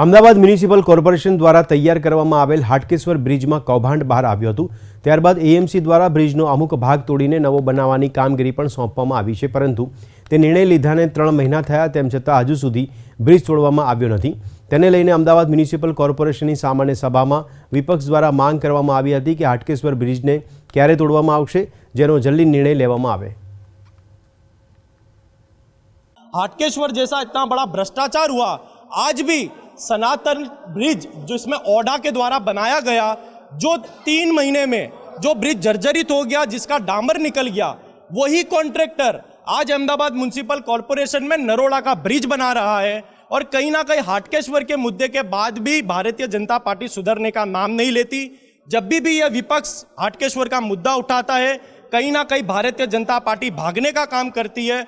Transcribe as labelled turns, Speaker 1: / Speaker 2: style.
Speaker 1: Ahmedabad municipal corporation દ્વારા તૈયાર કરવામાં આવેલ હાટકેશ્વર બ્રિજમાં કૌભાંડ બહાર આવ્યું હતું ત્યારબાદ એએમસી દ્વારા બ્રિજનો અમુક ભાગ તોડીને નવો બનાવવાની કામગીરી પણ સોંપવામાં આવી છે પરંતુ તે નિર્ણય લીધાને ત્રણ મહિના થયા તેમ છતાં હજુ સુધી બ્રિજ તોડવામાં આવ્યો નથી તેને લઈને અમદાવાદ મ્યુનિસિપલ કોર્પોરેશનની સામાન્ય સભામાં વિપક્ષ દ્વારા માંગ કરવામાં આવી હતી કે હાટકેશ્વર બ્રિજને ક્યારે તોડવામાં આવશે જેનો જલ્દી નિર્ણય લેવામાં આવે
Speaker 2: हाटकेश्वर जैसा इतना बड़ा भ्रष्टाचार हुआ आज भी सनातन ब्रिज जो इसमें ओडा के द्वारा बनाया गया, जो तीन महीने में जो ब्रिज जर्जरित हो गया, जिसका डामर निकल गया, वही कॉन्ट्रैक्टर आज अहमदाबाद म्यूनसिपल कॉरपोरेशन में नरोड़ा का ब्रिज बना रहा है और कहीं ना कहीं हाटकेश्वर के मुद्दे के बाद भी भारतीय जनता पार्टी सुधरने का नाम नहीं लेती। जब भी भी यह विपक्ष हाटकेश्वर का मुद्दा उठाता है, कहीं ना कहीं भारतीय जनता पार्टी भागने का काम करती है।